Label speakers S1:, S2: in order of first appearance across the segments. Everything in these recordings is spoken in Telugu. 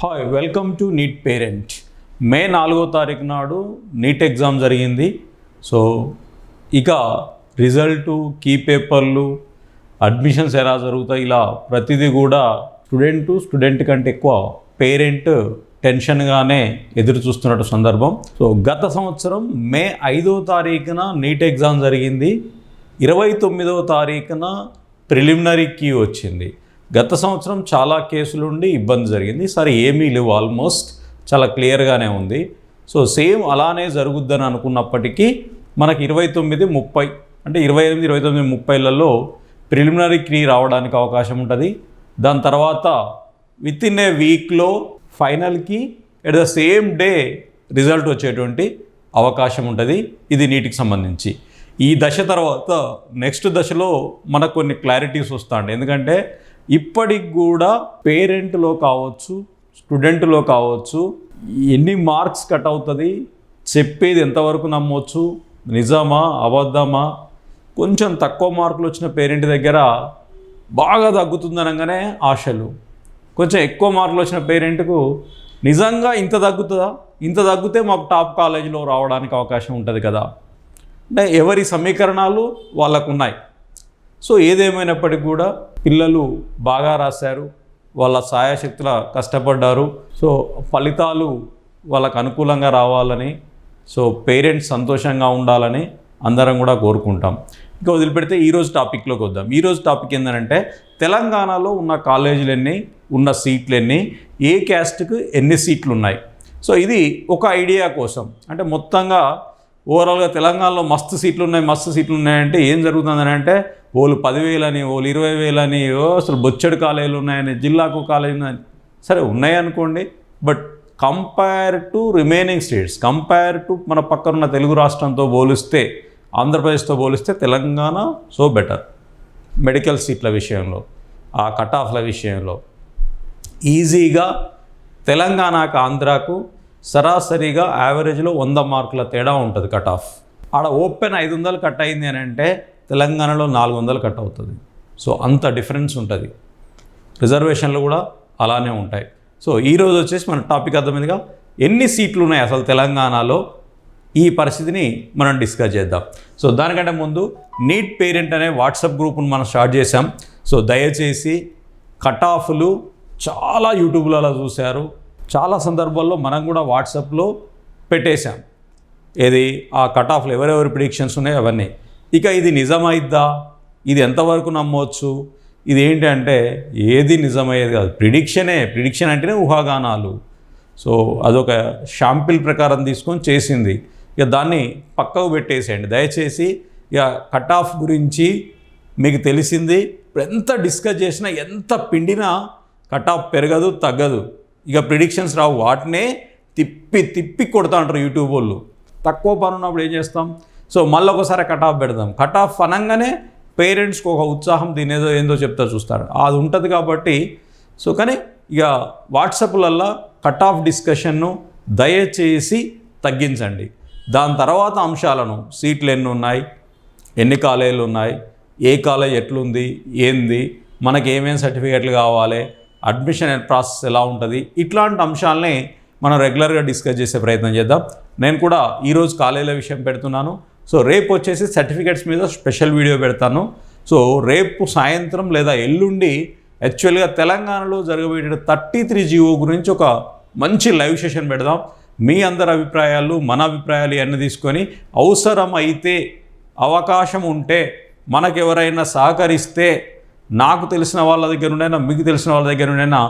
S1: Hi welcome to NEET parent May నాలుగో తారీఖు నాడు నీట్ ఎగ్జామ్ జరిగింది. సో ఇక రిజల్టు కీ పేపర్లు అడ్మిషన్స్ ఎలా జరుగుతాయి ఇలా ప్రతిదీ కూడా స్టూడెంట్ స్టూడెంట్ కంటే ఎక్కువ పేరెంట్ టెన్షన్గానే ఎదురు చూస్తున్నట్టు సందర్భం. సో గత సంవత్సరం మే ఐదో తారీఖున నీట్ ఎగ్జామ్ జరిగింది. ఇరవై తొమ్మిదవ తారీఖున ప్రిలిమినరీ కీ వచ్చింది. గత సంవత్సరం చాలా కేసులుండి ఇబ్బంది జరిగింది. సరే ఏమీ లేవు. ఆల్మోస్ట్ చాలా క్లియర్గానే ఉంది. సో సేమ్ అలానే జరుగుద్దని అనుకున్నప్పటికీ మనకి ఇరవై తొమ్మిది ముప్పై అంటే ఇరవై ఎనిమిది ఇరవై తొమ్మిది ముప్పైలలో ప్రిలిమినరీ క్రీ రావడానికి అవకాశం ఉంటుంది. దాని తర్వాత విత్ ఇన్ ఏ వీక్లో ఫైనల్కి at the same day result వచ్చేటువంటి అవకాశం ఉంటుంది. ఇది నీటికి సంబంధించి. ఈ దశ తర్వాత నెక్స్ట్ దశలో మనకు కొన్ని క్లారిటీస్ వస్తాయండి. ఎందుకంటే ఇప్పటికి కూడా పేరెంట్లో కావచ్చు స్టూడెంట్లో కావచ్చు ఎన్ని మార్క్స్ కట్ అవుతుంది చెప్పేది ఎంతవరకు నమ్మవచ్చు నిజమా అబద్ధమా కొంచెం తక్కువ మార్కులు వచ్చిన పేరెంట్ దగ్గర బాగా తగ్గుతుందనగానే ఆశలు. కొంచెం ఎక్కువ మార్కులు వచ్చిన పేరెంట్కు నిజంగా ఇంత తగ్గుతుందా? ఇంత తగ్గితే మాకు టాప్ కాలేజీలో రావడానికి అవకాశం ఉంటుంది కదా. అంటే ఎవరి సమీకరణాలు వాళ్ళకు ఉన్నాయి సో ఏదేమైనప్పటికీ కూడా పిల్లలు బాగా రాశారు వాళ్ళ సాయశక్తుల కష్టపడ్డారు. సో ఫలితాలు వాళ్ళకు అనుకూలంగా రావాలని సో పేరెంట్స్ సంతోషంగా ఉండాలని అందరం కూడా కోరుకుంటాం. ఇంకా వదిలిపెడితే ఈరోజు టాపిక్లోకి వద్దాం. ఈరోజు టాపిక్ ఏంటంటే తెలంగాణలో ఉన్న కాలేజీలు ఎన్ని ఉన్న సీట్లు ఎన్ని ఏ క్యాస్ట్కు ఎన్ని సీట్లు ఉన్నాయి? సో ఇది ఒక ఐడియా కోసం. అంటే మొత్తంగా ఓవరాల్గా తెలంగాణలో మస్తు సీట్లు ఉన్నాయి మస్తు సీట్లు ఉన్నాయంటే ఏం జరుగుతుందని అంటే ఓళ్ళు పదివేలని ఓళ్ళు ఇరవై వేలని అసలు బొచ్చడు కాలేజీలు ఉన్నాయని జిల్లాకు కాలేజీ ఉందని సరే ఉన్నాయనుకోండి but compare to remaining states compare to మన పక్కనున్న తెలుగు రాష్ట్రంతో పోలిస్తే ఆంధ్రప్రదేశ్తో పోలిస్తే తెలంగాణ సో బెటర్. మెడికల్ సీట్ల విషయంలో ఆ కట్ ఆఫ్ల విషయంలో. ఈజీగా తెలంగాణకు ఆంధ్రాకు సరాసరిగా యావరేజ్లో వంద మార్కుల తేడా ఉంటుంది కట్ ఆఫ్ ఆడ ఓపెన్ ఐదు వందలు కట్ అయింది అని అంటే తెలంగాణలో నాలుగు వందలు కట్ అవుతుంది. సో అంత డిఫరెన్స్ ఉంటుంది. రిజర్వేషన్లు కూడా అలానే ఉంటాయి. సో ఈరోజు వచ్చేసి మన టాపిక్ అర్థమైందిగా ఎన్ని సీట్లు ఉన్నాయి అసలు తెలంగాణలో? ఈ పరిస్థితిని మనం డిస్కస్ చేద్దాం. సో దానికంటే ముందు నీట్ పేరెంట్ అనే వాట్సాప్ గ్రూప్ను మనం స్టార్ట్ చేసాం సో దయచేసి కట్ ఆఫ్లు చాలా యూట్యూబ్లలో చూశారు. చాలా సందర్భాల్లో మనం కూడా వాట్సాప్లో పెట్టేశాం. ఏది? ఆ కట్ ఆఫ్లు ఎవరెవరి ప్రిడిక్షన్స్ ఉన్నాయో అవన్నీ. ఇక ఇది నిజమైద్దా? ఇది ఎంతవరకు నమ్మవచ్చు ఇది ఏంటంటే ఏది నిజమయ్యేది కాదు. ప్రిడిక్షనే ప్రిడిక్షన్ అంటేనే ఊహాగానాలు. సో అదొక షాంపిల్ ప్రకారం తీసుకొని చేసింది. ఇక దాన్ని పక్కకు పెట్టేసేయండి. దయచేసి ఇక కట్ ఆఫ్ గురించి మీకు తెలిసింది. ఎంత డిస్కస్ చేసినా ఎంత పిండినా కట్ ఆఫ్ పెరగదు తగ్గదు. ఇక ప్రిడిక్షన్స్ రావు. వాటినే తిప్పి తిప్పి కొడతా అంటారు యూట్యూబ్ వాళ్ళు. తక్కువ పని ఉన్నప్పుడు ఏం చేస్తాం? సో మళ్ళీ ఒకసారి కట్ ఆఫ్ పెడదాం. కట్ ఆఫ్ అనగానే పేరెంట్స్కి ఒక ఉత్సాహం దీనేదో ఏందో చెప్తా చూస్తారు. అది ఉంటుంది కాబట్టి సో కానీ ఇక వాట్సాప్లల్లో కట్ ఆఫ్ డిస్కషన్ను దయచేసి తగ్గించండి. దాని తర్వాత అంశాలను సీట్లు ఎన్ని ఉన్నాయి ఎన్ని కాలేజీలు ఉన్నాయి ఏ కాలేజ్ ఎట్లుంది ఏంది మనకి ఏమేమి సర్టిఫికేట్లు కావాలి అడ్మిషన్ ప్రాసెస్ ఎలా ఉంటుంది ఇట్లాంటి అంశాలని మనం రెగ్యులర్గా డిస్కస్ చేసే ప్రయత్నం చేద్దాం. నేను కూడా ఈరోజు కాలేజీల విషయం పెడుతున్నాను. సో రేపు వచ్చేసి సర్టిఫికేట్స్ మీద స్పెషల్ వీడియో పెడతాను. సో రేపు సాయంత్రం లేదా ఎల్లుండి యాక్చువల్గా తెలంగాణలో జరగబోయే థర్టీ త్రీ జీవో గురించి ఒక మంచి లైవ్ సెషన్ పెడదాం. మీ అందరి అభిప్రాయాలు మన అభిప్రాయాలు ఇవన్నీ తీసుకొని అవసరం అయితే అవకాశం ఉంటే మనకెవరైనా సహకరిస్తే నాకు తెలిసిన వాళ్ళ దగ్గర ఉండైనా మీకు తెలిసిన వాళ్ళ దగ్గర ఉండైనా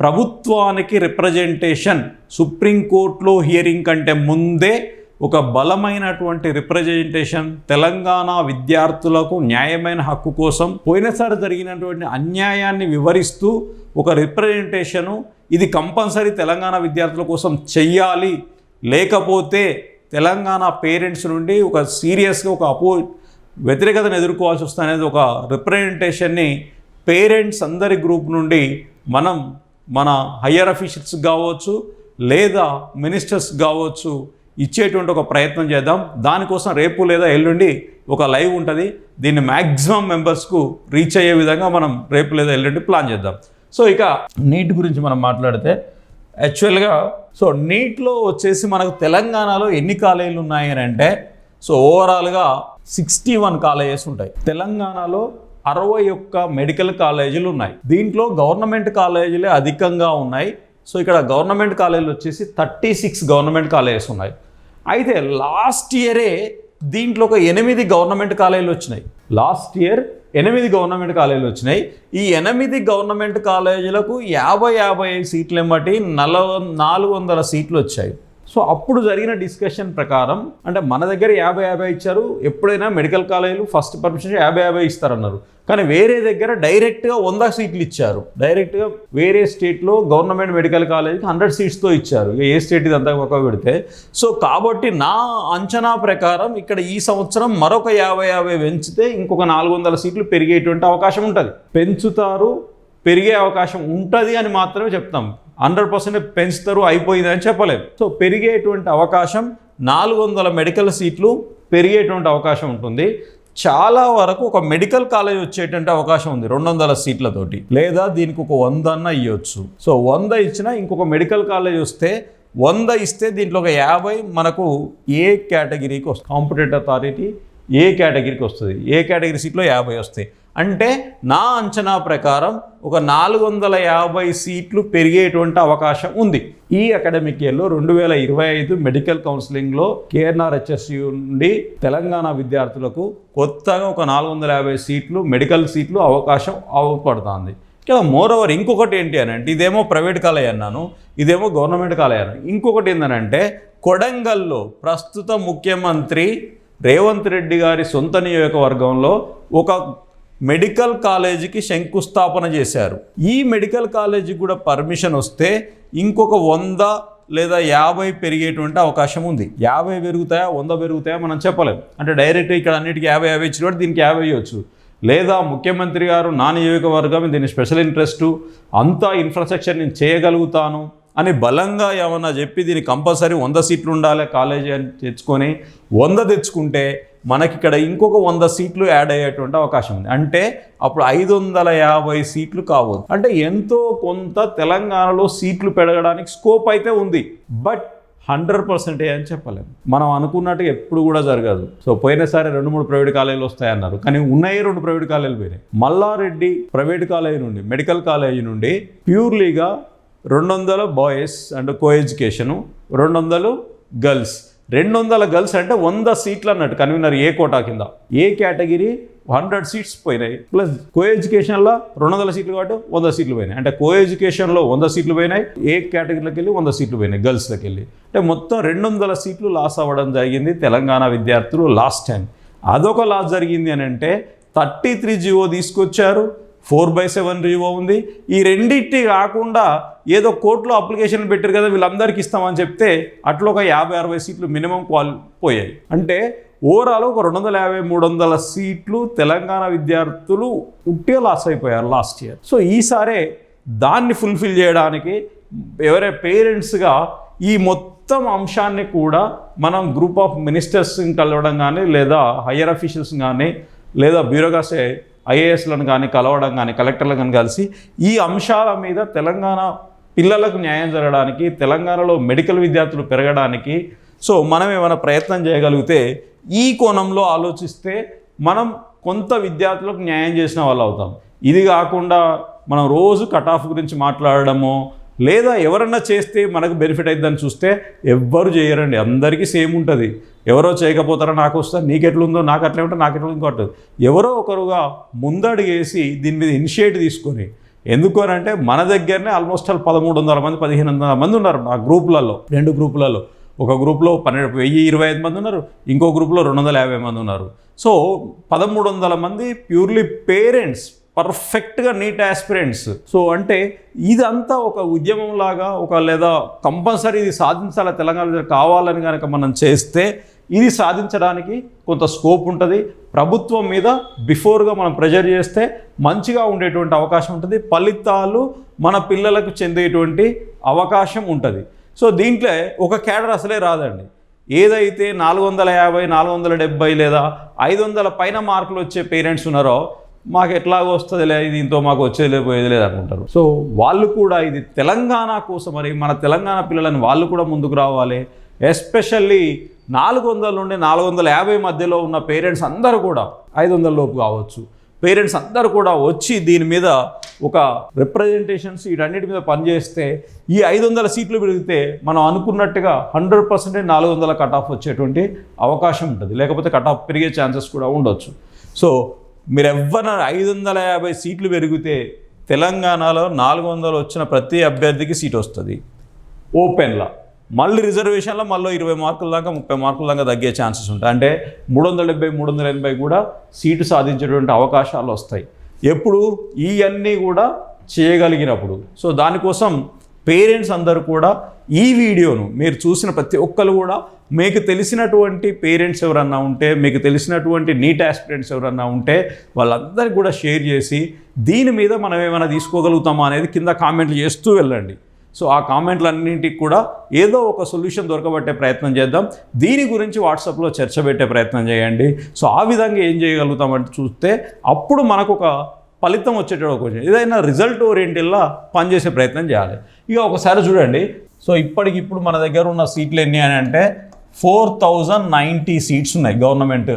S1: ప్రభుత్వానికి రిప్రజెంటేషన్ సుప్రీంకోర్టులో హియరింగ్ కంటే ముందే ఒక బలమైనటువంటి రిప్రజెంటేషన్ తెలంగాణ విద్యార్థులకు న్యాయమైన హక్కు కోసం పోయినసారి జరిగినటువంటి అన్యాయాన్ని వివరిస్తూ ఒక రిప్రజెంటేషను ఇది కంపల్సరీ తెలంగాణ విద్యార్థుల కోసం చెయ్యాలి. లేకపోతే తెలంగాణ పేరెంట్స్ నుండి ఒక సీరియస్గా ఒక అపో వ్యతిరేకతను ఎదుర్కోవాల్సి వస్తుంది అనేది ఒక రిప్రజెంటేషన్ని పేరెంట్స్ అందరి గ్రూప్ నుండి మనం మన హయ్యర్ అఫీషియల్స్ కావచ్చు లేదా మినిస్టర్స్ కావచ్చు ఇచ్చేటువంటి ఒక ప్రయత్నం చేద్దాం. దానికోసం రేపు లేదా ఎల్లుండి ఒక లైవ్ ఉంటుంది. దీన్ని మ్యాక్సిమం మెంబర్స్కు రీచ్ అయ్యే విధంగా మనం రేపు లేదా ఎల్లుండి ప్లాన్ చేద్దాం. సో ఇక నీట్ గురించి మనం మాట్లాడితే యాక్చువల్గా సో నీట్లో వచ్చేసి మనకు తెలంగాణలో ఎన్ని కాలేజీలు ఉన్నాయి అని అంటే సో ఓవరాల్గా సిక్స్టీ వన్ కాలేజెస్ ఉంటాయి. తెలంగాణలో అరవై ఒక్క మెడికల్ కాలేజీలు ఉన్నాయి. దీంట్లో గవర్నమెంట్ కాలేజీలే అధికంగా ఉన్నాయి. సో ఇక్కడ గవర్నమెంట్ కాలేజీలు వచ్చేసి థర్టీ సిక్స్ గవర్నమెంట్ కాలేజెస్ ఉన్నాయి. అయితే లాస్ట్ ఇయరే దీంట్లో ఒక ఎనిమిది గవర్నమెంట్ కాలేజీలు వచ్చినాయి. లాస్ట్ ఇయర్ ఎనిమిది గవర్నమెంట్ కాలేజీలు వచ్చినాయి. ఈ ఎనిమిది గవర్నమెంట్ కాలేజీలకు యాభై యాభై సీట్లు బట్టి నలభై నాలుగు వందల సీట్లు వచ్చాయి. సో అప్పుడు జరిగిన డిస్కషన్ ప్రకారం అంటే మన దగ్గర యాభై యాభై ఇచ్చారు ఎప్పుడైనా మెడికల్ కాలేజీలు ఫస్ట్ పర్మిషన్ యాభై యాభై ఇస్తారన్నారు. కానీ వేరే దగ్గర డైరెక్ట్గా వంద సీట్లు ఇచ్చారు. డైరెక్ట్గా వేరే స్టేట్లో గవర్నమెంట్ మెడికల్ కాలేజీకి హండ్రెడ్ సీట్స్తో ఇచ్చారు. ఏ స్టేట్ ఇదంతా ఒక పెడితే. సో కాబట్టి నా అంచనా ప్రకారం ఇక్కడ ఈ సంవత్సరం మరొక యాభై యాభై పెంచితే ఇంకొక నాలుగు వందల సీట్లు పెరిగేటువంటి అవకాశం ఉంటుంది. పెంచుతారు పెరిగే అవకాశం ఉంటుంది అని మాత్రమే చెప్తాం. హండ్రెడ్ పర్సెంట్ పెంచుతారు అయిపోయింది అని చెప్పలేము సో పెరిగేటువంటి అవకాశం నాలుగు వందల మెడికల్ సీట్లు పెరిగేటువంటి అవకాశం ఉంటుంది. చాలా వరకు ఒక మెడికల్ కాలేజ్ వచ్చేటువంటి అవకాశం ఉంది రెండు వందల సీట్లతోటి. లేదా దీనికి ఒక వంద అన్న ఇవ్వచ్చు సో వంద ఇచ్చినా ఇంకొక మెడికల్ కాలేజ్ వస్తే వంద ఇస్తే దీంట్లో ఒక యాభై మనకు ఏ కేటగిరీకి వస్తుంది కాంపిటేటివ్ అథారిటీ ఏ కేటగిరీకి వస్తుంది? ఏ కేటగిరీ సీట్లో యాభై వస్తాయి? అంటే నా అంచనా ప్రకారం ఒక నాలుగు వందల యాభై సీట్లు పెరిగేటువంటి అవకాశం ఉంది. ఈ అకాడమిక్ ఇయర్లో రెండు వేల ఇరవై ఐదు మెడికల్ కౌన్సిలింగ్లో కేఎన్ఆర్ హెచ్ఎస్యు నుండి తెలంగాణ విద్యార్థులకు కొత్తగా ఒక నాలుగు వందల యాభై సీట్లు మెడికల్ సీట్లు అవకాశం అవపడుతుంది. ఇక్కడ మోర్ ఓవర్ ఇంకొకటి ఏంటి అని అంటే ఇదేమో ప్రైవేట్ కాలేజ్ అన్నాను ఇదేమో గవర్నమెంట్ కాలేజ్ అన్నాను. ఇంకొకటి ఏంటంటే కొడంగల్లో ప్రస్తుత ముఖ్యమంత్రి రేవంత్ రెడ్డి గారి సొంత నియోజకవర్గంలో ఒక మెడికల్ కాలేజీకి శంకుస్థాపన చేశారు. ఈ మెడికల్ కాలేజీకి కూడా పర్మిషన్ వస్తే ఇంకొక వంద లేదా యాభై పెరిగేటువంటి అవకాశం ఉంది. యాభై పెరుగుతాయా వంద పెరుగుతాయా మనం చెప్పలేం. అంటే డైరెక్ట్ ఇక్కడ అన్నిటికీ యాభై యాభై ఇచ్చినట్టు దీనికి యాభై ఇవ్వచ్చు. లేదా ముఖ్యమంత్రి గారు నా నియోజకవర్గం దీని స్పెషల్ ఇంట్రెస్ట్ అంతా ఇన్ఫ్రాస్ట్రక్చర్ నేను చేయగలుగుతాను అని బలంగా ఏమన్నా చెప్పి దీనికి కంపల్సరీ వంద సీట్లు ఉండాలి కాలేజీ అని తెచ్చుకొని వంద తెచ్చుకుంటే మనకి ఇక్కడ ఇంకొక వంద సీట్లు యాడ్ అయ్యేటువంటి అవకాశం ఉంది. అంటే అప్పుడు ఐదు వందల యాభై సీట్లు కావద్దు. అంటే ఎంతో కొంత తెలంగాణలో సీట్లు పెరగడానికి స్కోప్ అయితే ఉంది. బట్ హండ్రెడ్ పర్సెంటే అని చెప్పలేము. మనం అనుకున్నట్టుగా ఎప్పుడు కూడా జరగదు. సో పోయినసారి రెండు మూడు ప్రైవేట్ కాలేజీలు వస్తాయన్నారు. కానీ ఉన్నాయి రెండు ప్రైవేట్ కాలేజీలు పోయినాయి. మల్లారెడ్డి ప్రైవేట్ కాలేజీ నుండి మెడికల్ కాలేజీ నుండి ప్యూర్లీగా రెండు వందల బాయ్స్ అండ్ కో ఎడ్యుకేషను రెండు వందలు గర్ల్స్ రెండు వందల గర్ల్స్ అంటే వంద సీట్లు అన్నట్టు కన్వీనర్ ఏ కోటా కింద. A category? హండ్రెడ్ సీట్స్ పోయినాయి. ప్లస్ కో ఎడ్యుకేషన్లో రెండు వందల సీట్లు కాబట్టి వంద సీట్లు పోయినాయి. అంటే కో ఎడ్యుకేషన్లో వంద సీట్లు పోయినాయి. ఏ కేటగిరీలోకి వెళ్ళి వంద సీట్లు పోయినాయి గర్ల్స్లోకి వెళ్ళి అంటే మొత్తం రెండు వందల సీట్లు లాస్ అవ్వడం జరిగింది తెలంగాణ విద్యార్థులు లాస్ట్ టైం అదొక లాస్ జరిగింది అని అంటే థర్టీ త్రీ జీవో తీసుకొచ్చారు. ఫోర్ బై సెవెన్ రివో ఉంది. ఈ రెండింటి కాకుండా ఏదో కోర్టులో అప్లికేషన్ పెట్టారు కదా వీళ్ళందరికీ ఇస్తామని చెప్తే అట్లా ఒక యాభై అరవై సీట్లు మినిమం క్వాలి పోయాయి. అంటే ఓవరాల్ ఒక రెండు వందల యాభై మూడు వందల సీట్లు తెలంగాణ విద్యార్థులు ఉట్టే లాస్ అయిపోయారు లాస్ట్ ఇయర్ సో ఈసారే దాన్ని ఫుల్ఫిల్ చేయడానికి ఎవరే పేరెంట్స్గా ఈ మొత్తం అంశాన్ని కూడా మనం గ్రూప్ ఆఫ్ మినిస్టర్స్ని కలవడం కానీ లేదా హయ్యర్ అఫీషియల్స్ కానీ లేదా బ్యూరోక్రాస్ ఐఏఎస్లను కానీ కలవడం కానీ కలెక్టర్లను కానీ కలిసి ఈ అంశాల మీద తెలంగాణ పిల్లలకు న్యాయం జరగడానికి తెలంగాణలో మెడికల్ విద్యార్థులు పెరగడానికి సో మనం ఏమైనా ప్రయత్నం చేయగలిగితే ఈ కోణంలో ఆలోచిస్తే మనం కొంత విద్యార్థులకు న్యాయం చేసిన వాళ్ళు అవుతాం. ఇది కాకుండా మనం రోజు కట్ ఆఫ్ గురించి మాట్లాడడమో లేదా ఎవరన్నా చేస్తే మనకు బెనిఫిట్ అవుతుందని చూస్తే ఎవ్వరు చేయరండి. అందరికీ సేమ్ ఉంటుంది. ఎవరో చేయకపోతారో నాకు వస్తా నీకెట్లుందో నాకు అట్లే ఉంటే నాకు ఎట్లా ఇంకోటి. ఎవరో ఒకరుగా ముందడుగేసి దీని మీద ఇనిషియేట్ తీసుకొని ఎందుకు అని అంటే మన దగ్గరనే ఆల్మోస్ట్ ఆల్ పదమూడు వందల మంది పదిహేను వందల మంది ఉన్నారు ఆ గ్రూపులలో రెండు గ్రూపులలో. ఒక గ్రూప్లో పన్నెండు వెయ్యి ఇరవై ఐదు మంది ఉన్నారు ఇంకో గ్రూప్లో రెండు వందల యాభై మంది ఉన్నారు. సో పదమూడు వందల మంది ప్యూర్లీ పేరెంట్స్ పర్ఫెక్ట్గా నీట్ ఆస్పిరెంట్స్. సో అంటే ఇదంతా ఒక ఉద్యమం లాగా ఒక లేదా కంపల్సరీ ఇది సాధించాలి తెలంగాణ కావాలని కనుక మనం చేస్తే ఇది సాధించడానికి కొంత స్కోప్ ఉంటుంది. ప్రభుత్వం మీద బిఫోర్గా మనం ప్రెజర్ చేస్తే మంచిగా ఉండేటువంటి అవకాశం ఉంటుంది. ఫలితాలు మన పిల్లలకు చెందేటువంటి అవకాశం ఉంటుంది. సో దీంట్లో ఒక క్యాడర్ అసలే రాదండి. ఏదైతే నాలుగు వందల యాభై నాలుగు వందల డెబ్బై లేదా ఐదు వందల పైన మార్కులు వచ్చే పేరెంట్స్ ఉన్నారో మాకు ఎట్లాగో లేదు దీంతో మాకు వచ్చేది లేకపోయేది లేదు అనుకుంటారు. సో వాళ్ళు కూడా ఇది తెలంగాణ కోసం మరి మన తెలంగాణ పిల్లలని వాళ్ళు కూడా ముందుకు రావాలి. ఎస్పెషల్లీ నాలుగు వందల నుండి నాలుగు వందల యాభై మధ్యలో ఉన్న పేరెంట్స్ అందరూ కూడా ఐదు వందల లోపు కావచ్చు. పేరెంట్స్ అందరూ కూడా వచ్చి దీని మీద ఒక రిప్రజెంటేషన్స్ వీటన్నిటి మీద పనిచేస్తే ఈ ఐదు వందల సీట్లు పెరిగితే మనం అనుకున్నట్టుగా హండ్రెడ్ పర్సెంటేజ్ నాలుగు వందల కట్ ఆఫ్ వచ్చేటువంటి అవకాశం ఉంటుంది. లేకపోతే కట్ ఆఫ్ పెరిగే ఛాన్సెస్ కూడా ఉండొచ్చు. సో మీరు ఎవరైనా ఐదు వందల యాభై సీట్లు పెరిగితే తెలంగాణలో నాలుగు వందలు వచ్చిన ప్రతి అభ్యర్థికి సీట్ వస్తుంది. ఓపెన్లా మళ్ళీ రిజర్వేషన్లో మళ్ళీ ఇరవై మార్కుల దాకా ముప్పై మార్కుల దాకా తగ్గే ఛాన్సెస్ ఉంటాయి. అంటే మూడు వందల డెబ్బై మూడు వందల ఎనభై కూడా సీటు సాధించేటువంటి అవకాశాలు వస్తాయి. ఎప్పుడు ఇవన్నీ కూడా చేయగలిగినప్పుడు. సో దానికోసం పేరెంట్స్ అందరూ కూడా ఈ వీడియోను మీరు చూసిన ప్రతి ఒక్కరు కూడా మీకు తెలిసినటువంటి పేరెంట్స్ ఎవరన్నా ఉంటే మీకు తెలిసినటువంటి నీట్ ఆస్పిరెంట్స్ ఎవరన్నా ఉంటే వాళ్ళందరికీ కూడా షేర్ చేసి దీని మీద మనం ఏమైనా తీసుకోగలుగుతామా అనేది కింద కామెంట్లు చేస్తూ వెళ్ళండి. సో ఆ కామెంట్లన్నింటికి కూడా ఏదో ఒక సొల్యూషన్ దొరకబట్టే ప్రయత్నం చేద్దాం. దీని గురించి వాట్సాప్లో చర్చ పెట్టే ప్రయత్నం చేయండి. సో ఆ విధంగా ఏం చేయగలుగుతామంటే చూస్తే అప్పుడు మనకు ఒక ఫలితం వచ్చేటప్పుడు కొంచెం ఏదైనా రిజల్ట్ ఓరియంటెడ్లా పనిచేసే ప్రయత్నం చేయాలి. ఇక ఒకసారి చూడండి. సో ఇప్పటికిప్పుడు మన దగ్గర ఉన్న సీట్లు ఎన్ని అని అంటే ఫోర్ థౌజండ్ నైంటీ సీట్స్ ఉన్నాయి గవర్నమెంట్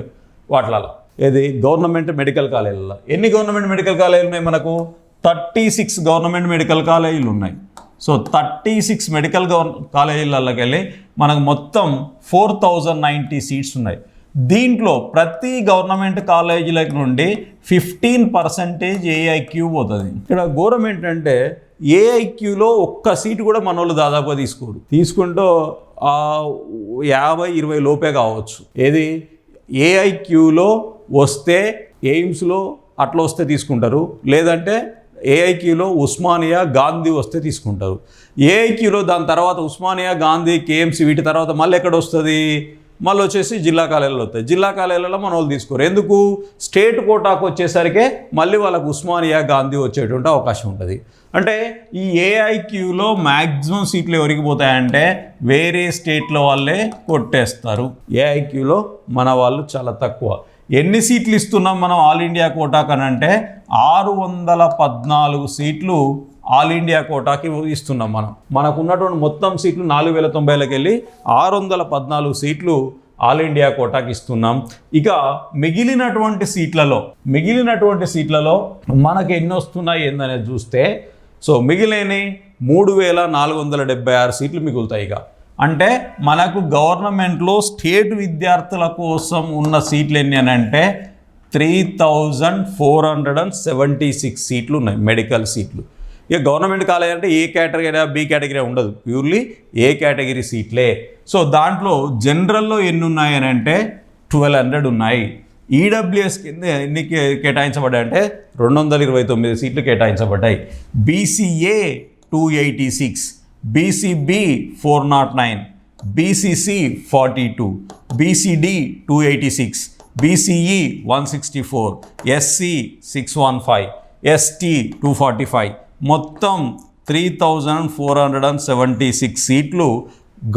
S1: వాటిలలో. ఏది? గవర్నమెంట్ మెడికల్ కాలేజీలలో. ఎన్ని గవర్నమెంట్ మెడికల్ కాలేజీలు ఉన్నాయి మనకు? థర్టీ సిక్స్ గవర్నమెంట్ మెడికల్ కాలేజీలు ఉన్నాయి. సో థర్టీ సిక్స్ మెడికల్ గవర్ కాలేజీలలోకి వెళ్ళి మనకు మొత్తం ఫోర్ థౌజండ్ నైంటీ సీట్స్ ఉన్నాయి. దీంట్లో ప్రతి గవర్నమెంట్ కాలేజీల నుండి ఫిఫ్టీన్ పర్సెంటేజ్ ఏఐక్యూ పోతుంది. ఇక్కడ గవర్నమెంట్ ఏంటంటే ఏఐక్యూలో ఒక్క సీటు కూడా మన వాళ్ళు దాదాపుగా తీసుకోరు. తీసుకుంటూ యాభై ఇరవై లోపే కావచ్చు. ఏది? ఏఐక్యూలో వస్తే ఎయిమ్స్లో అట్లా వస్తే తీసుకుంటారు. లేదంటే ఏఐక్యూలో ఉస్మానియా గాంధీ వస్తే తీసుకుంటారు. ఏఐక్యూలో దాని తర్వాత ఉస్మానియా గాంధీ కేఎంసీ వీటి తర్వాత మళ్ళీ ఎక్కడ వస్తుంది? మళ్ళీ వచ్చేసి జిల్లా కాలేజీలో వస్తాయి జిల్లా కాలేజీలలో మన వాళ్ళు తీసుకోరు. ఎందుకు? స్టేట్ కోటాకు వచ్చేసరికి మళ్ళీ వాళ్ళకు ఉస్మానియా గాంధీ వచ్చేటువంటి అవకాశం ఉంటుంది. అంటే ఈ ఏఐక్యూలో మ్యాక్సిమం సీట్లు ఎవరికి పోతాయంటే వేరే స్టేట్ల వాళ్ళే కొట్టేస్తారు. ఏఐక్యూలో మన వాళ్ళు చాలా తక్కువ. ఎన్ని సీట్లు ఇస్తున్నాం మనం ఆల్ ఇండియా కోటాకు అని అంటే ఆరు వందల పద్నాలుగు సీట్లు ఆల్ ఇండియా కోటాకి ఇస్తున్నాం మనం. మనకు ఉన్నటువంటి మొత్తం సీట్లు నాలుగు వేల తొంభైలకు వెళ్ళి ఆరు వందల పద్నాలుగు సీట్లు ఆల్ ఇండియా కోటాకి ఇస్తున్నాం. ఇక మిగిలినటువంటి సీట్లలో మిగిలినటువంటి సీట్లలో మనకు ఎన్ని వస్తున్నాయి ఏందనేది చూస్తే సో మిగిలిన మూడు వేల నాలుగు వందల డెబ్బై ఆరు సీట్లు మిగులుతాయి ఇక. అంటే మనకు గవర్నమెంట్లో స్టేట్ విద్యార్థుల కోసం ఉన్న సీట్లు ఎన్ని అని అంటే three thousand four hundred and seventy six సీట్లు ఉన్నాయి మెడికల్ సీట్లు. ఇక గవర్నమెంట్ కాలేజ్ అంటే ఏ కేటగిరీ బి కేటగిరీ ఉండదు ప్యూర్లీ ఏ కేటగిరీ సీట్లే. సో దాంట్లో జనరల్లో ఎన్ని ఉన్నాయి అని అంటే ట్వెల్వ్ హండ్రెడ్ ఉన్నాయి. ఈడబ్ల్యూఎస్ కింద ఎన్ని కే- కేటాయించబడ్డాయి అంటే రెండు వందల ఇరవై తొమ్మిది సీట్లు కేటాయించబడ్డాయి. B C A two eighty six B C B four naught nine B C C forty two B C D two eighty six B C E one sixty four SC six one five ST two forty five మొత్తం three thousand four hundred and seventy six సీట్లు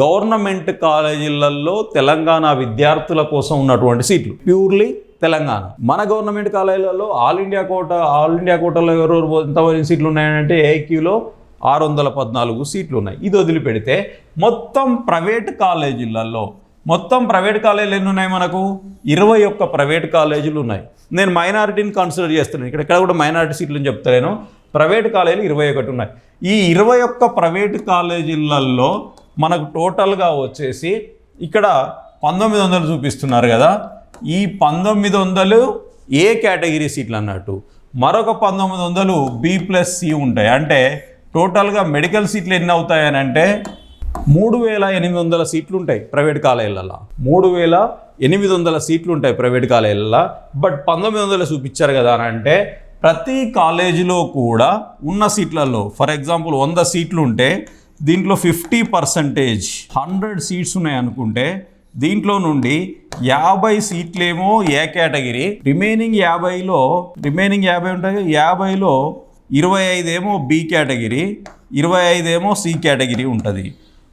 S1: గవర్నమెంట్ కాలేజీలలో తెలంగాణ విద్యార్థుల కోసం ఉన్నటువంటి సీట్లు. ప్యూర్లీ తెలంగాణ. మన గవర్నమెంట్ కాలేజీలలో all India quota all India కోటలో ఎవరెవరు ఎంతమంది సీట్లు ఉన్నాయంటే ఏక్యూలో ఆరు వందల పద్నాలుగు సీట్లు ఉన్నాయి ఇది వదిలిపెడితే మొత్తం ప్రైవేట్ కాలేజీలలో మొత్తం ప్రైవేట్ కాలేజీలు ఎన్ని ఉన్నాయి మనకు? ఇరవై ఒక్క ప్రైవేట్ కాలేజీలు ఉన్నాయి. నేను మైనారిటీని కన్సిడర్ చేస్తున్నాను. ఇక్కడ ఇక్కడ కూడా మైనారిటీ సీట్లు అని చెప్తలేను. ప్రైవేట్ కాలేజీలు ఇరవై ఒకటి ఉన్నాయి. ఈ ఇరవై ఒక్క ప్రైవేట్ కాలేజీలలో మనకు టోటల్గా వచ్చేసి ఇక్కడ పంతొమ్మిది వందలు చూపిస్తున్నారు కదా. ఈ పంతొమ్మిది వందలు ఏ కేటగిరీ సీట్లు అన్నట్టు? మరొక పంతొమ్మిది వందలు బి ప్లస్ సి ఉంటాయి. అంటే టోటల్గా మెడికల్ సీట్లు ఎన్ని అవుతాయని అంటే మూడు వేల ఎనిమిది వందల సీట్లు ఉంటాయి ప్రైవేట్ కాలేజీలలో మూడు వేల ఎనిమిది వందల సీట్లు ఉంటాయి ప్రైవేట్ కాలేజీలలో బట్ పంతొమ్మిది వందలు చూపించారు కదా అని అంటే ప్రతి కాలేజీలో కూడా ఉన్న సీట్లలో ఫర్ ఎగ్జాంపుల్ వంద సీట్లు ఉంటే దీంట్లో ఫిఫ్టీ పర్సంటేజ్ హండ్రెడ్ సీట్స్ ఉన్నాయి అనుకుంటే దీంట్లో నుండి యాభై సీట్లేమో ఏ కేటగిరీ? రిమైనింగ్ యాభైలో రిమైనింగ్ యాభై ఉంటాయి యాభైలో ఇరవై ఐదేమో బి కేటగిరీ ఇరవై ఐదేమో సి కేటగిరీ ఉంటుంది.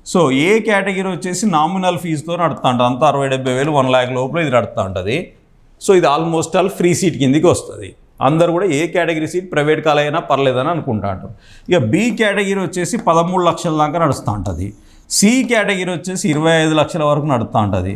S1: సో ఏ కేటగిరీ వచ్చేసి నామినల్ ఫీజుతో నడుతూ ఉంటుంది అంతా అరవై డెబ్బై వేలు వన్ ల్యాక్ లోపల ఇది నడుస్తూ ఉంటుంది సో ఇది ఆల్మోస్ట్ ఆల్ ఫ్రీ సీట్ కిందికి వస్తుంది. అందరు కూడా A category seat private college అయినా పర్లేదని అనుకుంటా ఉంటారు ఇక బి కేటగిరీ వచ్చేసి పదమూడు లక్షల దాకా నడుస్తూ ఉంటుంది సి కేటగిరీ వచ్చేసి ఇరవై ఐదు లక్షల వరకు నడుస్తూ ఉంటుంది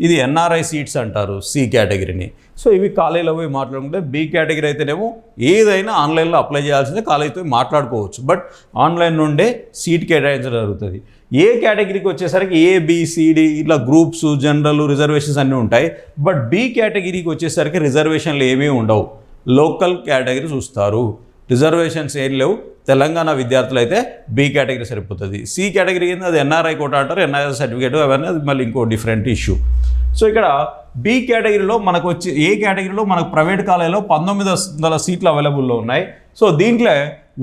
S1: ఇది ఎన్ఆర్ఐ సీట్స్ అంటారు సి కేటగిరీని సో ఇవి కాలేజీలో పోయి మాట్లాడుకుంటే బి కేటగిరీ అయితేనేమో ఏదైనా ఆన్లైన్లో అప్లై చేయాల్సిందే కాలేజీతో మాట్లాడుకోవచ్చు. బట్ ఆన్లైన్ నుండే సీట్ కేటాయించడం జరుగుతుంది. ఏ కేటగిరీకి వచ్చేసరికి ఏ బిసిడి ఇట్లా గ్రూప్స్ జనరల్ రిజర్వేషన్స్ అన్నీ ఉంటాయి. బట్ బి కేటగిరీకి వచ్చేసరికి రిజర్వేషన్లు ఏమీ ఉండవు. లోకల్ కేటగిరీ చూస్తారు. రిజర్వేషన్స్ ఏం లేవు. తెలంగాణ విద్యార్థులు అయితే బి కేటగిరీ సరిపోతుంది. సి కేటగిరీ కింద అది ఎన్ఆర్ఐ కోట అంటారు. ఎన్ఆర్ఐ సర్టిఫికేట్ అవన్నీ అది మళ్ళీ ఇంకో డిఫరెంట్ ఇష్యూ సో ఇక్కడ బి కేటగిరీలో మనకు వచ్చి ఏ కేటగిరీలో మనకు ప్రైవేట్ కాలేజీలో పంతొమ్మిది వందల సీట్లు అవైలబుల్లో ఉన్నాయి. సో దీంట్లో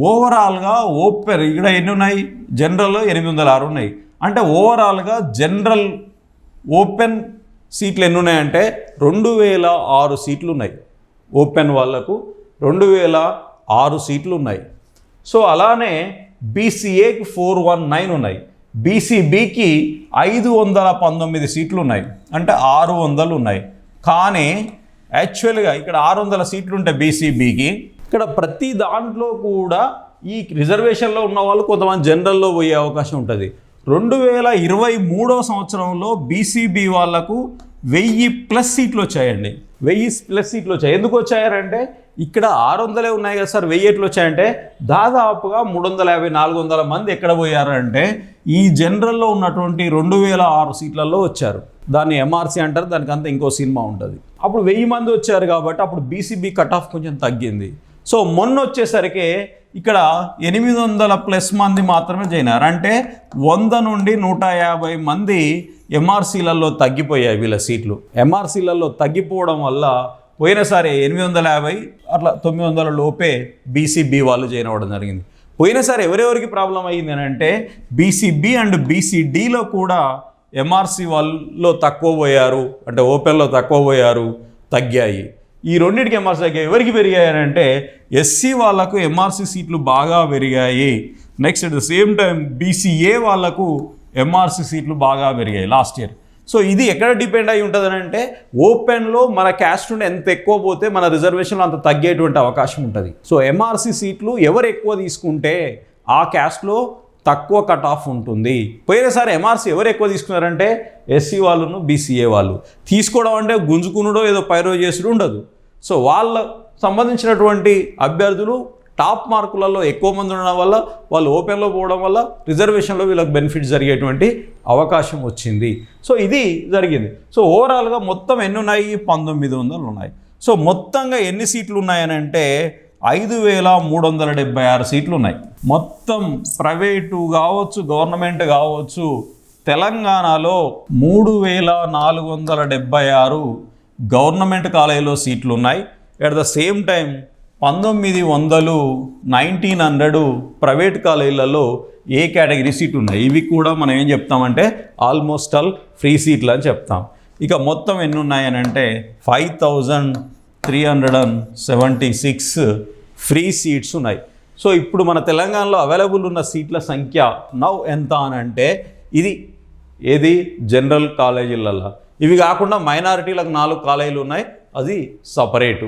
S1: ఓవరాల్గా ఓపెన్ ఇక్కడ ఎన్ని ఉన్నాయి? జనరల్లో ఎనిమిది వందల ఆరు ఉన్నాయి. అంటే ఓవరాల్గా జనరల్ ఓపెన్ సీట్లు ఎన్ని ఉన్నాయంటే రెండు వేల ఆరు సీట్లు ఉన్నాయి. ఓపెన్ వాళ్ళకు రెండు వేల ఆరు సీట్లు ఉన్నాయి. సో అలానే బీసీఏకి ఫోర్ వన్ నైన్ ఉన్నాయి. బీసీబీకి ఐదు వందల పంతొమ్మిది సీట్లు ఉన్నాయి. అంటే ఆరు వందలు ఉన్నాయి. కానీ యాక్చువల్గా ఇక్కడ ఆరు వందల సీట్లు ఉంటాయి బీసీబీకి ఇక్కడ ప్రతి దాంట్లో కూడా ఈ రిజర్వేషన్లో ఉన్న వాళ్ళు కొంతమంది జనరల్లో పోయే అవకాశం ఉంటుంది. రెండు వేల ఇరవై మూడో సంవత్సరంలో బీసీబీ వాళ్ళకు వెయ్యి ప్లస్ సీట్లు వచ్చాయండి. వెయ్యి ప్లస్ సీట్లు వచ్చాయి. ఎందుకు వచ్చాయంటే ఇక్కడ ఆరు వందలే ఉన్నాయి కదా సార్. వెయ్యి ఎట్లు వచ్చాయంటే దాదాపుగా మూడు వందల యాభై నాలుగు వందల మంది ఎక్కడ పోయారంటే ఈ జనరల్లో ఉన్నటువంటి రెండు వేల ఆరు సీట్లలో వచ్చారు. దాన్ని ఎంఆర్సీ అంటారు దానికంత ఇంకో సినిమా ఉంటుంది. అప్పుడు వెయ్యి మంది వచ్చారు కాబట్టి అప్పుడు బీసీబీ కట్ ఆఫ్ కొంచెం తగ్గింది. సో మొన్న వచ్చేసరికి ఇక్కడ ఎనిమిది వందల ప్లస్ మంది మాత్రమే చేయినారు అంటే వంద నుండి నూట యాభై మంది ఎంఆర్సీలలో తగ్గిపోయాయి వీళ్ళ సీట్లు. ఎంఆర్సీలలో తగ్గిపోవడం వల్ల పోయినసారి ఎనిమిది వందల యాభై అట్లా తొమ్మిది వందల లోపే బీసీబీ వాళ్ళు జాయిన్ అవ్వడం జరిగింది. పోయినసారి ఎవరెవరికి ప్రాబ్లం అయ్యింది అని అంటే బీసీబీ అండ్ బీసీడీలో కూడా ఎంఆర్సీ వాళ్ళలో తక్కువ పోయారు అంటే ఓపెన్లో తక్కువ పోయారు తగ్గాయి. ఈ రెండింటికి ఎంఆర్సీ తగ్గాయి. ఎవరికి పెరిగాయి అంటే ఎస్సీ వాళ్ళకు ఎంఆర్సీ సీట్లు బాగా పెరిగాయి. Next at the same time B C A వాళ్ళకు ఎంఆర్సీ సీట్లు బాగా పెరిగాయి లాస్ట్ ఇయర్. సో ఇది ఎక్కడ డిపెండ్ అయి ఉంటుంది అంటే ఓపెన్లో మన క్యాస్ట్ నుండి ఎంత ఎక్కువ పోతే మన రిజర్వేషన్లో అంత తగ్గేటువంటి అవకాశం ఉంటుంది. సో ఎంఆర్సీ సీట్లు ఎవరు ఎక్కువ తీసుకుంటే ఆ క్యాస్ట్లో తక్కువ కట్ ఆఫ్ ఉంటుంది. పోయినసారి ఎంఆర్సీ ఎవరు ఎక్కువ తీసుకున్నారంటే ఎస్సీ వాళ్ళను బీసీఏ వాళ్ళు. తీసుకోవడం అంటే గుంజుకునుడో ఏదో పైరో చేసుడు ఉండదు. సో వాళ్ళ సంబంధించినటువంటి అభ్యర్థులు టాప్ మార్కులలో ఎక్కువ మంది ఉండడం వల్ల వాళ్ళు ఓపెన్లో పోవడం వల్ల రిజర్వేషన్లో వీళ్ళకి బెనిఫిట్ జరిగేటువంటి అవకాశం వచ్చింది. సో ఇది జరిగింది. సో ఓవరాల్గా మొత్తం ఎన్ని ఉన్నాయి? పంతొమ్మిది వందలు ఉన్నాయి. సో మొత్తంగా ఎన్ని సీట్లు ఉన్నాయని అంటే ఐదు వేల మూడు వందల డెబ్బై ఆరు సీట్లు ఉన్నాయి. మొత్తం ప్రైవేటు కావచ్చు గవర్నమెంట్ కావచ్చు తెలంగాణలో మూడు వేల నాలుగు వందల డెబ్బై ఆరు గవర్నమెంట్ కాలేజీలో సీట్లు ఉన్నాయి. ఎట్ ద సేమ్ టైం పంతొమ్మిది వందలు నైన్టీన్ హండ్రెడ్ ప్రైవేట్ కాలేజీలలో ఏ కేటగిరీ సీట్ ఉన్నాయి? ఇవి కూడా మనం ఏం చెప్తామంటే ఆల్మోస్ట్ ఆల్ ఫ్రీ సీట్లు అని చెప్తాం. ఇక మొత్తం ఎన్ని ఉన్నాయని అంటే five thousand three hundred and seventy six free seats ఉన్నాయి. సో ఇప్పుడు మన తెలంగాణలో అవైలబుల్ ఉన్న సీట్ల సంఖ్య నవ్ ఎంత అని అంటే ఇది ఏది? జనరల్ కాలేజీలలో ఇవి కాకుండా మైనారిటీలకు నాలుగు కాలేజీలు ఉన్నాయి. అది సపరేటు.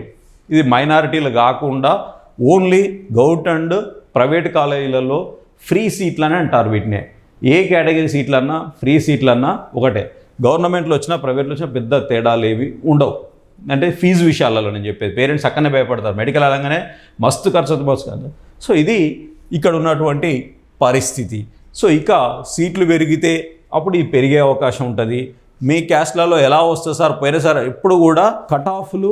S1: ఇది మైనారిటీలు కాకుండా ఓన్లీ గౌట్ అండ్ ప్రైవేట్ కాలేజీలలో ఫ్రీ సీట్లని అంటారు వీటిని. ఏ కేటగిరీ సీట్లన్నా ఫ్రీ సీట్లన్నా ఒకటే. గవర్నమెంట్లో వచ్చినా ప్రైవేట్లో వచ్చినా పెద్ద తేడాలు ఏవి ఉండవు. అంటే ఫీజు విషయాలలో నేను చెప్పేది. పేరెంట్స్ అక్కనే భయపడతారు. మెడికల్ అనగానే మస్తు ఖర్చు అవుతుంది బస్ సో ఇది ఇక్కడ ఉన్నటువంటి పరిస్థితి. సో ఇక సీట్లు పెరిగితే అప్పుడు ఇది పెరిగే అవకాశం ఉంటుంది. మీ క్యాస్ట్లలో ఎలా వస్తుంది సార్? పోయినసారి ఎప్పుడు కూడా కట్ ఆఫ్లు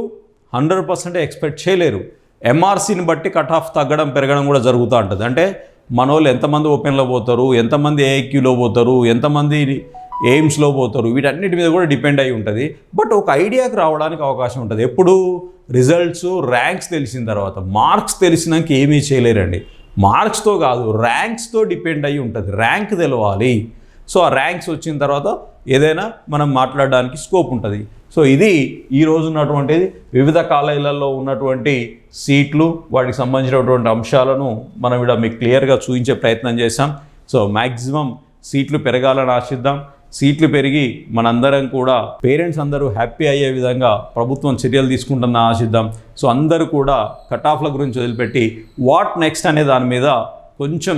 S1: హండ్రెడ్ పర్సెంట్ ఎక్స్పెక్ట్ చేయలేరు. ఎంఆర్సీని బట్టి కట్ ఆఫ్ తగ్గడం పెరగడం కూడా జరుగుతూ ఉంటుంది. అంటే మన వాళ్ళు ఎంతమంది ఓపెన్లో పోతారు ఎంతమంది ఏఐక్యూలో పోతారు ఎంతమంది ఎయిమ్స్లో పోతారు వీటన్నిటి మీద కూడా డిపెండ్ అయి ఉంటుంది. బట్ ఒక ఐడియాకి రావడానికి అవకాశం ఉంటుంది. ఎప్పుడు? రిజల్ట్స్ ర్యాంక్స్ తెలిసిన తర్వాత. మార్క్స్ తెలిసినాక ఏమీ చేయలేరండి. మార్క్స్తో కాదు ర్యాంక్స్తో డిపెండ్ అయి ఉంటుంది. ర్యాంక్ తెలవాలి. సో ఆ ర్యాంక్స్ వచ్చిన తర్వాత ఏదైనా మనం మాట్లాడడానికి స్కోప్ ఉంటుంది. సో ఇది ఈరోజు ఉన్నటువంటిది వివిధ కాలేజీలలో ఉన్నటువంటి సీట్లు వాటికి సంబంధించినటువంటి అంశాలను మనం ఇక్కడ మీకు క్లియర్గా చూపించే ప్రయత్నం చేశాం. సో మ్యాక్సిమం సీట్లు పెరగాలని ఆశిద్దాం. సీట్లు పెరిగి మనందరం కూడా పేరెంట్స్ అందరూ హ్యాపీ అయ్యే విధంగా ప్రభుత్వం చర్యలు తీసుకుంటుందని ఆశిద్దాం. సో అందరూ కూడా కట్ ఆఫ్ల గురించి వదిలిపెట్టి వాట్ నెక్స్ట్ అనే దాని మీద కొంచెం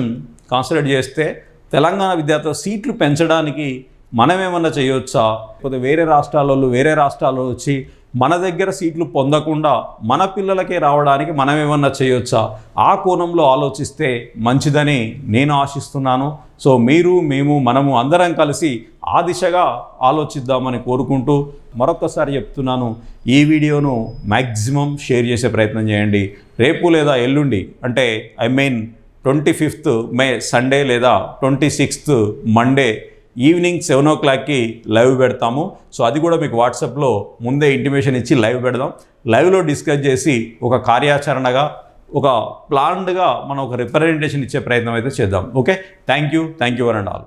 S1: కాన్సన్ట్రేట్ చేస్తే తెలంగాణ విద్యార్థుల సీట్లు పెంచడానికి మనం ఏమన్నా చేయొచ్చా? లేకపోతే వేరే రాష్ట్రాలలో వేరే రాష్ట్రాల్లో వచ్చి మన దగ్గర సీట్లు పొందకుండా మన పిల్లలకే రావడానికి మనం ఏమన్నా చేయొచ్చా? ఆ కోణంలో ఆలోచిస్తే మంచిదని నేను ఆశిస్తున్నాను. సో మీరు మేము మనము అందరం కలిసి ఆ దిశగా ఆలోచిద్దామని కోరుకుంటూ మరొకసారి చెప్తున్నాను. ఈ వీడియోను మ్యాక్సిమం షేర్ చేసే ప్రయత్నం చేయండి. రేపు లేదా ఎల్లుండి అంటే I mean twenty fifth May Sunday లేదా twenty sixth Monday evening seven ఓ క్లాక్కి లైవ్ పెడతాము. సో అది కూడా మీకు వాట్సాప్లో ముందే ఇంటిమేషన్ ఇచ్చి లైవ్ పెడదాం. లైవ్లో డిస్కస్ చేసి ఒక కార్యాచరణగా ఒక ప్లాన్డ్గా మనం ఒక రిప్రజెంటేషన్ ఇచ్చే ప్రయత్నం అయితే చేద్దాం. Okay? Thank you. Thank you one and all.